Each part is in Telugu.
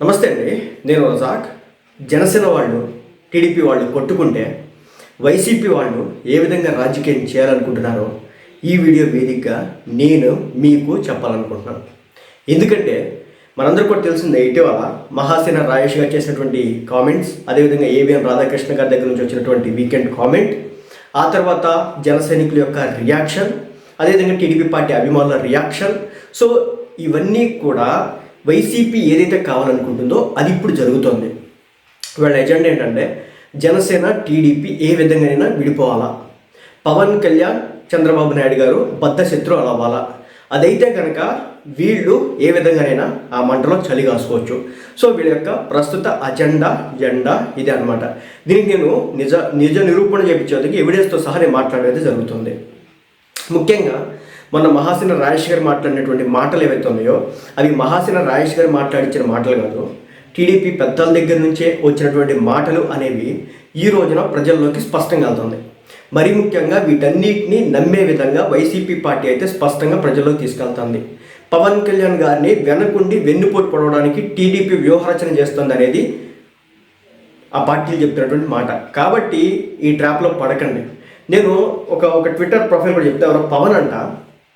నమస్తే అండి. నేను రజాక్ జనసేన వాళ్ళు టీడీపీ వాళ్ళు కొట్టుకుంటే వైసీపీ వాళ్ళు ఏ విధంగా రాజకీయం చేయాలనుకుంటున్నారో ఈ వీడియో వేదికగా నేను మీకు చెప్పాలనుకుంటున్నాను. ఎందుకంటే మనందరూ కూడా తెలిసిందే ఇటీవల మహాసేన రాయేష్ గారు చేసినటువంటి కామెంట్స్ అదేవిధంగా ఏవిఎన్ రాధాకృష్ణ గారి దగ్గర నుంచి వచ్చినటువంటి వీకెండ్ కామెంట్ ఆ తర్వాత జన సైనికుల యొక్క రియాక్షన్ అదేవిధంగా టీడీపీ పార్టీ అభిమానుల రియాక్షన్ సో ఇవన్నీ కూడా వైసీపీ ఏదైతే కావాలనుకుంటుందో అది ఇప్పుడు జరుగుతోంది. వీళ్ళ ఎజెండా ఏంటంటే జనసేన టీడీపీ ఏ విధంగానైనా విడిపోవాలా? పవన్ కళ్యాణ్ చంద్రబాబు నాయుడు గారు బద్ద శత్రు అవ్వాలా? అదైతే కనుక వీళ్ళు ఏ విధంగానైనా ఆ మంటలో చలి కాసుకోవచ్చు. సో వీళ్ళ యొక్క ప్రస్తుత అజెండా జెండా ఇది అనమాట దీనికి నేను నిజ నిజ నిరూపణ చేయించేందుకు ఎవిడెన్స్తో సహా నేను మాట్లాడేది జరుగుతుంది. ముఖ్యంగా మొన్న మహాసిన రాజేష్ గారు మాట్లాడినటువంటి మాటలు ఏవైతే ఉన్నాయో అవి మహాసిన రాజేష్ గారు మాట్లాడించిన మాటలు కాదు. టీడీపీ పెద్దల దగ్గర నుంచే వచ్చినటువంటి మాటలు అనేవి ఈ రోజున ప్రజల్లోకి స్పష్టంగా వెళ్తుంది. మరి ముఖ్యంగా వీటన్నిటిని నమ్మే విధంగా వైసీపీ పార్టీ అయితే స్పష్టంగా ప్రజల్లోకి తీసుకెళ్తుంది. పవన్ కళ్యాణ్ గారిని వెనకుండి వెన్నుపోటు పడవడానికి టీడీపీ వ్యూహరచన చేస్తుంది అనేది ఆ పార్టీలు చెప్తున్నటువంటి మాట. కాబట్టి ఈ ట్రాప్లో పడకండి. నేను ఒక ఒక ట్విట్టర్ ప్రొఫైల్ కూడా చెప్తే ఎవరో పవన్ అంట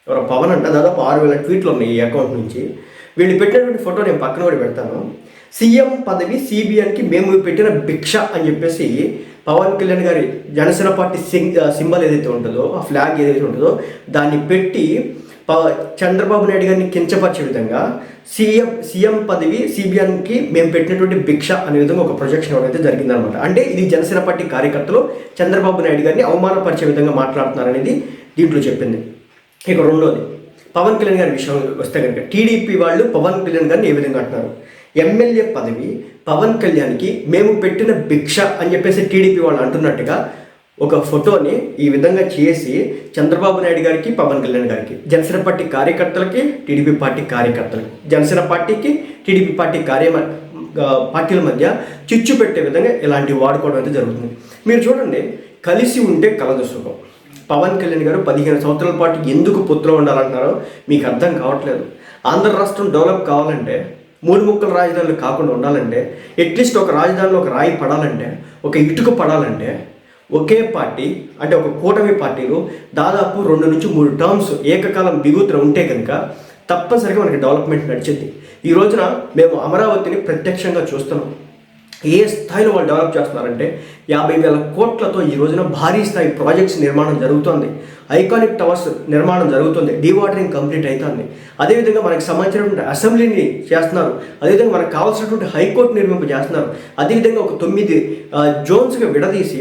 ఎవరో పవన్ అంట దాదాపు ఆరు వేల ట్వీట్లు ఉన్నాయి ఈ అకౌంట్ నుంచి. వీళ్ళు పెట్టినటువంటి ఫోటో నేను పక్కన కూడా పెడతాను. సీఎం పదవి సిబిఎన్కి మేము పెట్టిన భిక్ష అని చెప్పేసి పవన్ కళ్యాణ్ గారి జనసేన పార్టీ సింగ్ సింబల్ ఏదైతే ఉంటుందో ఆ ఫ్లాగ్ ఏదైతే ఉంటుందో దాన్ని పెట్టి ప- చంద్రబాబు నాయుడు గారిని కించపరిచే విధంగా సీఎం సీఎం పదవి సిబిఎన్కి మేము పెట్టినటువంటి భిక్ష అనే విధంగా ఒక ప్రొజెక్షన్ అయితే జరిగిందనమాట అంటే ఇది జనసేన పార్టీ కార్యకర్తలు చంద్రబాబు నాయుడు గారిని అవమానపరిచే విధంగా మాట్లాడుతున్నారనేది దీంట్లో చెప్పింది. ఇక రెండోది పవన్ కళ్యాణ్ గారి విషయం వస్తే కనుక టీడీపీ వాళ్ళు పవన్ కళ్యాణ్ గారిని ఏ విధంగా అంటున్నారు? ఎమ్మెల్యే పదవి పవన్ కళ్యాణ్కి మేము పెట్టిన భిక్ష అని చెప్పేసి టీడీపీ వాళ్ళు అంటున్నట్టుగా ఒక ఫోటోని ఈ విధంగా చేసి చంద్రబాబు నాయుడు గారికి పవన్ కళ్యాణ్ గారికి జనసేన పార్టీ కార్యకర్తలకి టీడీపీ పార్టీ కార్యకర్తలకి జనసేన పార్టీకి టీడీపీ పార్టీ కార్య పార్టీల మధ్య చిచ్చు పెట్టే విధంగా ఇలాంటివి వాడుకోవడం అయితే జరుగుతుంది. మీరు చూడండి కలిసి ఉంటే కలదు సుఖం. పవన్ కళ్యాణ్ గారు పదిహేను సంవత్సరాల పాటు ఎందుకు పుత్రం ఉండాలంటున్నారో మీకు అర్థం కావట్లేదు. ఆంధ్ర రాష్ట్రం డెవలప్ కావాలంటే మూడు ముక్కల రాజధానులు కాకుండా ఉండాలంటే అట్లీస్ట్ ఒక రాజధానిలో ఒక రాయి పడాలంటే ఒక ఇటుక పడాలంటే ఒకే పార్టీ అంటే ఒక కూటమి పార్టీలు దాదాపు రెండు నుంచి మూడు టర్మ్స్ ఏకకాలం బిగుతున ఉంటే కనుక తప్పనిసరిగా మనకి డెవలప్మెంట్ నడిచింది. ఈ రోజున మేము అమరావతిని ప్రత్యక్షంగా చూస్తున్నాం. ఏ స్థాయిలో వాళ్ళు డెవలప్ చేస్తున్నారంటే యాభై వేల కోట్లతో ఈ రోజున భారీ స్థాయి ప్రాజెక్ట్స్ నిర్మాణం జరుగుతోంది. ఐకానిక్ టవర్స్ నిర్మాణం జరుగుతుంది. డీవాటరింగ్ కంప్లీట్ అవుతుంది అదేవిధంగా మనకి సంబంధించినటువంటి అసెంబ్లీని చేస్తున్నారు. అదేవిధంగా మనకు కావాల్సినటువంటి హైకోర్టు నిర్మింపు చేస్తున్నారు. అదేవిధంగా ఒక తొమ్మిది జోన్స్గా విడదీసి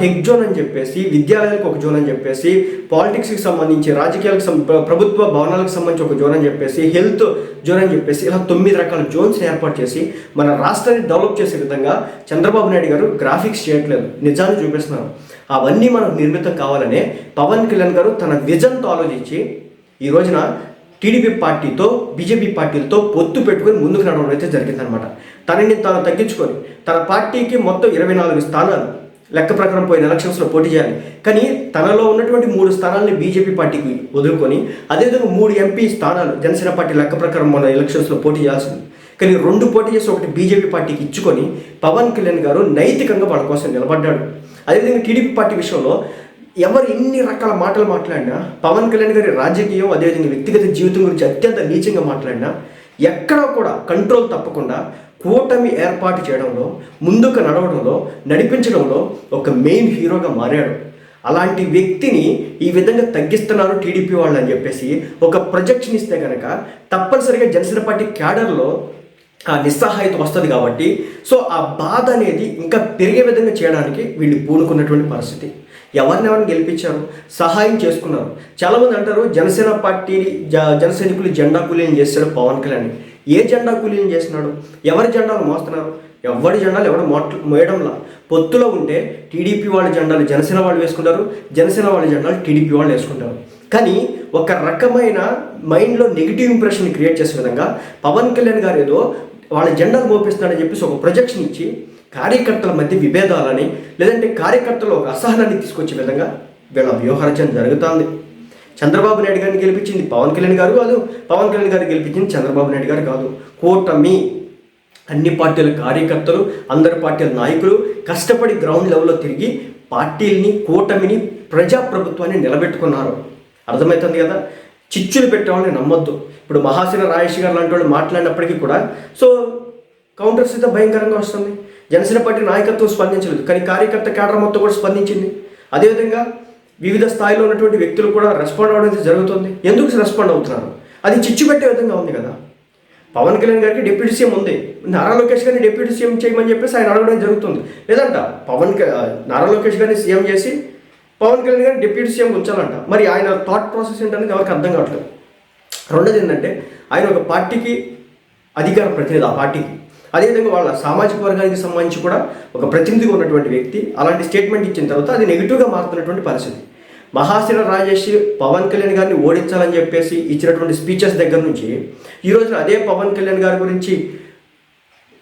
టెక్ జోన్ అని చెప్పేసి విద్యాలయాలకు ఒక జోన్ అని చెప్పేసి పాలిటిక్స్కి సంబంధించి రాజకీయాలకు ప్రభుత్వ భవనాలకు సంబంధించి ఒక జోన్ అని చెప్పేసి హెల్త్ జోన్ అని చెప్పేసి ఇలా తొమ్మిది రకాల జోన్స్ని ఏర్పాటు చేసి మన రాష్ట్రాన్ని డెవలప్ చేసే విధంగా చంద్రబాబు నాయుడు గారు గ్రాఫిక్స్ చేయట్లేదు. నిజాన్ని చూపిస్తున్నారు అవన్నీ మనకు నిర్మితం కావాలనే పవన్ కళ్యాణ్ గారు తన విజన్తో ఆలోచించి ఈ రోజున టీడీపీ పార్టీతో బీజేపీ పార్టీలతో పొత్తు పెట్టుకొని ముందుకు నడవడం అయితే జరిగిందనమాట తనని తాను తగ్గించుకొని తన పార్టీకి మొత్తం ఇరవై నాలుగు స్థానాలు లెక్క ప్రకారం పోయిన ఎలక్షన్స్లో పోటీ చేయాలి. కానీ తనలో ఉన్నటువంటి మూడు స్థానాలని బీజేపీ పార్టీకి వదులుకొని అదేవిధంగా మూడు ఎంపీ స్థానాలు జనసేన పార్టీ లెక్క ప్రకారం మన ఎలక్షన్స్లో పోటీ చేయాల్సింది. కానీ రెండు పోటీ చేసి ఒకటి బీజేపీ పార్టీకి ఇచ్చుకొని పవన్ కళ్యాణ్ గారు నైతికంగా వాళ్ళ కోసం నిలబడ్డాడు. అదేవిధంగా టీడీపీ పార్టీ విషయంలో ఎవరు ఎన్ని రకాల మాటలు మాట్లాడినా పవన్ కళ్యాణ్ గారి రాజకీయం అదేవిధంగా వ్యక్తిగత జీవితం గురించి అత్యంత నీచంగా మాట్లాడినా ఎక్కడా కూడా కంట్రోల్ తప్పకుండా కూటమి ఏర్పాటు చేయడంలో ముందుకు నడవడంలో నడిపించడంలో ఒక మెయిన్ హీరోగా మారాడు. అలాంటి వ్యక్తిని ఈ విధంగా తగ్గిస్తున్నారు టీడీపీ వాళ్ళు అని చెప్పేసి ఒక ప్రొజెక్షన్ ఇస్తే కనుక తప్పనిసరిగా జనసేన పార్టీ క్యాడర్లో నిస్సహాయత వస్తుంది కాబట్టి. సో ఆ బాధ అనేది ఇంకా పెరిగే విధంగా చేయడానికి వీళ్ళు పూనుకున్నటువంటి పరిస్థితి. ఎవరిని ఎవరిని గెలిపించారు? సహాయం చేసుకున్నారు. చాలామంది అంటారు జనసేన పార్టీ జ జన జెండా కూలీని చేస్తాడు పవన్ కళ్యాణ్. ఏ జెండా కూలీని చేస్తున్నాడు? ఎవరి జెండాలు మోస్తున్నారు? ఎవరి జెండాలు ఎవరు మోట్ మోయడంలా? పొత్తులో ఉంటే టీడీపీ వాళ్ళ జెండాలు జనసేన వాళ్ళు వేసుకుంటారు జనసేన వాళ్ళ జెండాలు టీడీపీ వాళ్ళు వేసుకుంటారు. కానీ ఒక రకమైన మైండ్లో నెగిటివ్ ఇంప్రెషన్ క్రియేట్ చేసే విధంగా పవన్ కళ్యాణ్ గారు ఏదో వాళ్ళ జెండాలు మోపిస్తున్నాడని చెప్పేసి ఒక ప్రొజెక్షన్ ఇచ్చి కార్యకర్తల మధ్య విభేదాలని లేదంటే కార్యకర్తలు ఒక అసహనాన్ని తీసుకొచ్చే విధంగా వీళ్ళ వ్యూహరచన జరుగుతుంది. చంద్రబాబు నాయుడు గారిని గెలిపించింది పవన్ కళ్యాణ్ గారు కాదు పవన్ కళ్యాణ్ గారిని గెలిపించింది చంద్రబాబు నాయుడు గారు కాదు. కూటమి అన్ని పార్టీల కార్యకర్తలు అందరి పార్టీల నాయకులు కష్టపడి గ్రౌండ్ లెవెల్లో తిరిగి పార్టీల్ని కూటమిని ప్రజాప్రభుత్వాన్ని నిలబెట్టుకున్నారు. అర్థమవుతుంది కదా? చిచ్చులు పెట్టేవాళ్ళని నమ్మొద్దు. ఇప్పుడు మహాసేన రాజేష్ గారు లాంటి వాళ్ళు మాట్లాడినప్పటికీ కూడా సో కౌంటర్స్ అయితే భయంకరంగా వస్తుంది. జనసేన పార్టీ నాయకత్వం స్పందించలేదు కానీ కార్యకర్త కేడర్ మొత్తం కూడా స్పందించింది. అదేవిధంగా వివిధ స్థాయిలో ఉన్నటువంటి వ్యక్తులు కూడా రెస్పాండ్ అవ్వడం అయితే జరుగుతుంది. ఎందుకు రెస్పాండ్ అవుతున్నారు? అది చిచ్చు పెట్టే విధంగా ఉంది కదా. పవన్ కళ్యాణ్ గారికి డిప్యూటీ సీఎం ఉంది. నారా లోకేష్ గారిని డిప్యూటీ సీఎం చేయమని చెప్పేసి ఆయన అడగడం జరుగుతుంది. లేదంట పవన్ నారా లోకేష్ గారిని సీఎం చేసి పవన్ కళ్యాణ్ గారు డిప్యూటీ సీఎం ఉంచాలంట. మరి ఆయన థాట్ ప్రాసెస్ ఏంటనేది ఎవరికి అర్థం కావట్లేదు. రెండోది ఏంటంటే ఆయన ఒక పార్టీకి అధికార ప్రతినిధి ఆ పార్టీకి. అదేవిధంగా వాళ్ళ సామాజిక వర్గానికి సంబంధించి కూడా ఒక ప్రతినిధిగా ఉన్నటువంటి వ్యక్తి అలాంటి స్టేట్మెంట్ ఇచ్చిన తర్వాత అది నెగిటివ్గా మారుతున్నటువంటి పరిస్థితి. మహాశిర రాజేష్ పవన్ కళ్యాణ్ గారిని ఓడించాలని చెప్పేసి ఇచ్చినటువంటి స్పీచెస్ దగ్గర నుంచి ఈ రోజున అదే పవన్ కళ్యాణ్ గారి గురించి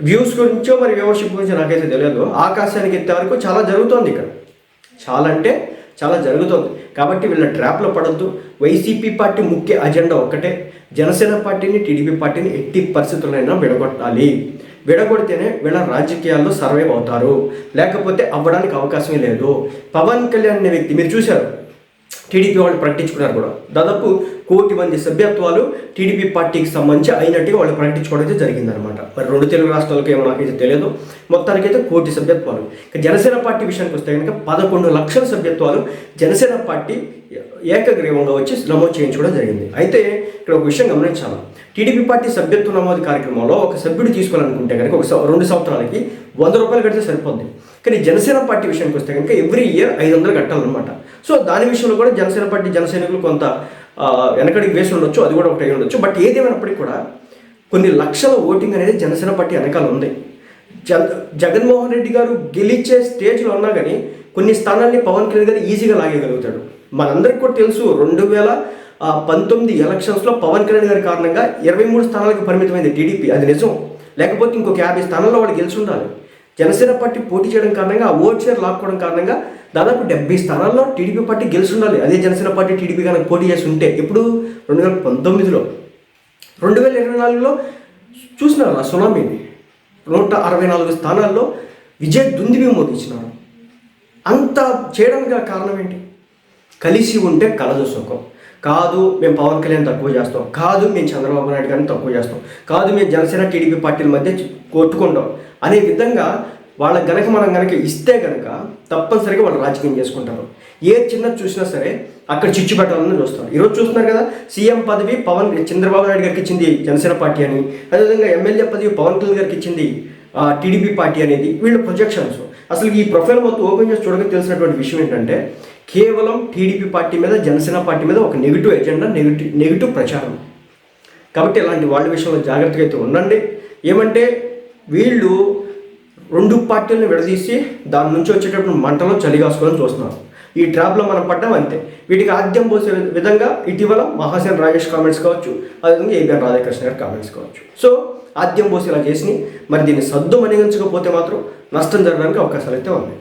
వ్యూస్ గురించో మరి వ్యూవర్షిప్ గురించో నాకైతే తెలియదు. ఆకాశానికి ఎత్తే వరకు చాలా జరుగుతోంది ఇక్కడ. చాలా అంటే చాలా జరుగుతోంది. కాబట్టి వీళ్ళ ట్రాప్లో పడద్దు. వైసీపీ పార్టీ ముఖ్య అజెండా ఒక్కటే. జనసేన పార్టీని టీడీపీ పార్టీని ఎట్టి పరిస్థితులైనా విడగొట్టాలి. విడగొడితేనే వీళ్ళ రాజకీయాల్లో సర్వైవ్ అవుతారు. లేకపోతే అవ్వడానికి అవకాశమే లేదు. పవన్ కళ్యాణ్ అనే వ్యక్తి మీరు చూశారు టీడీపీ వాళ్ళు ప్రకటించుకున్నారు కూడా. దాదాపు కోటి మంది సభ్యత్వాలు టీడీపీ పార్టీకి సంబంధించి అయినట్టుగా వాళ్ళు ప్రకటించుకోవడం అయితే జరిగిందనమాట మరి రెండు తెలుగు రాష్ట్రాలకు ఏమో నాకైతే తెలియదు. మొత్తానికైతే కోటి సభ్యత్వాలు. ఇక జనసేన పార్టీ విషయానికి వస్తే కనుక పదకొండు లక్షల సభ్యత్వాలు జనసేన పార్టీ ఏకగ్రీవంగా వచ్చి నమోదు చేయించుకోవడం జరిగింది. అయితే ఇక్కడ ఒక విషయం గమనించాను టీడీపీ పార్టీ సభ్యత్వ నమోదు కార్యక్రమంలో ఒక సభ్యుడు తీసుకోవాలనుకుంటే కనుక ఒక రెండు సంవత్సరాలకి వంద రూపాయలు కడితే సరిపోద్ది. కానీ జనసేన పార్టీ విషయానికి వస్తే కనుక ఎవ్రీ ఇయర్ ఐదు వందలు కట్టాలన్నమాట. సో దాని విషయంలో కూడా జనసేన పార్టీ జనసైనికులు కొంత వెనకడికి వేసి ఉండొచ్చు అది కూడా ఒకటి ఉండొచ్చు. బట్ ఏదేమైనప్పటికీ కూడా కొన్ని లక్షల ఓటింగ్ అనేది జనసేన పార్టీ వెనకాల ఉంది. జగ జగన్మోహన్ రెడ్డి గారు గెలిచే స్టేజ్లో ఉన్నా కానీ కొన్ని స్థానాల్ని పవన్ కళ్యాణ్ గారు ఈజీగా లాగేయగలుగుతాడు. మనందరికీ కూడా తెలుసు రెండు వేల పంతొమ్మిది ఎలక్షన్స్లో పవన్ కళ్యాణ్ గారి కారణంగా ఇరవై మూడు స్థానాలకు పరిమితమైంది టీడీపీ. అది నిజం. లేకపోతే ఇంకొక యాభై స్థానాల్లో వాళ్ళు గెలిచి ఉండాలి. జనసేన పార్టీ పోటీ చేయడం కారణంగా ఆ ఓట్ షేర్ లాక్కోవడం కారణంగా దాదాపు డెబ్బై స్థానాల్లో టీడీపీ పార్టీ గెలిచి ఉండాలి అదే జనసేన పార్టీ టీడీపీ కనుక పోటీ చేసి ఉంటే ఇప్పుడు రెండు వేల పంతొమ్మిదిలో. రెండు వేల ఇరవై నాలుగులో చూసినారు ఆ సునామీని? నూట అరవై నాలుగు స్థానాల్లో విజయ్ దుందిబి మోదించినారు అంత చేయడానికి కారణం ఏంటి? కలిసి ఉంటే కలదు సుఖం. కాదు మేము పవన్ కళ్యాణ్ తక్కువ చేస్తాం. కాదు మేము చంద్రబాబు నాయుడు గారిని తక్కువ చేస్తాం. కాదు మేము జనసేన టీడీపీ పార్టీల మధ్య కొట్టుకుంటాం. అనే విధంగా వాళ్ళకి గనక మనం గనక ఇస్తే గనక తప్పనిసరిగా వాళ్ళు రాజకీయం చేసుకుంటారు. ఏ చిన్నది చూసినా సరే అక్కడ చిచ్చు పెట్టాలని చూస్తారు. ఈరోజు చూస్తున్నారు కదా సీఎం పదవి పవన్ చంద్రబాబు నాయుడు గారికి ఇచ్చింది జనసేన పార్టీ అని అదేవిధంగా ఎమ్మెల్యే పదవి పవన్ కళ్యాణ్ గారికి ఇచ్చింది టీడీపీ పార్టీ అనేది వీళ్ళ ప్రొజెక్షన్స్. అసలు ఈ ప్రొఫైల్ మొత్తం ఓపెన్ చేసి చూడగా తెలిసినటువంటి విషయం ఏంటంటే కేవలం టీడీపీ పార్టీ మీద జనసేన పార్టీ మీద ఒక నెగిటివ్ ఎజెండా నెగిటివ్ నెగిటివ్ ప్రచారం. కాబట్టి ఇలాంటి వాళ్ళ విషయంలో జాగ్రత్తగా అయితే ఉండండి. ఏమంటే వీళ్ళు రెండు పార్టీలను విడదీసి దాని నుంచి వచ్చేటప్పుడు మంటలో చలిగాసుకోవాలని చూస్తున్నారు. ఈ ట్రాప్లో మనం పడ్డాం అంతే. వీటికి ఆద్యం పోసే విధంగా ఇటీవల మహాసేన్ రాజేష్ కామెంట్స్ కావచ్చు అదేవిధంగా ఏబిఎన్ రాధాకృష్ణ గారి కామెంట్స్ కావచ్చు. సో ఆద్యం పోసేలా చేసి మరి దీన్ని సద్దు మణిగించకపోతే మాత్రం నష్టం జరగడానికి అవకాశాలు అయితే ఉన్నాయి.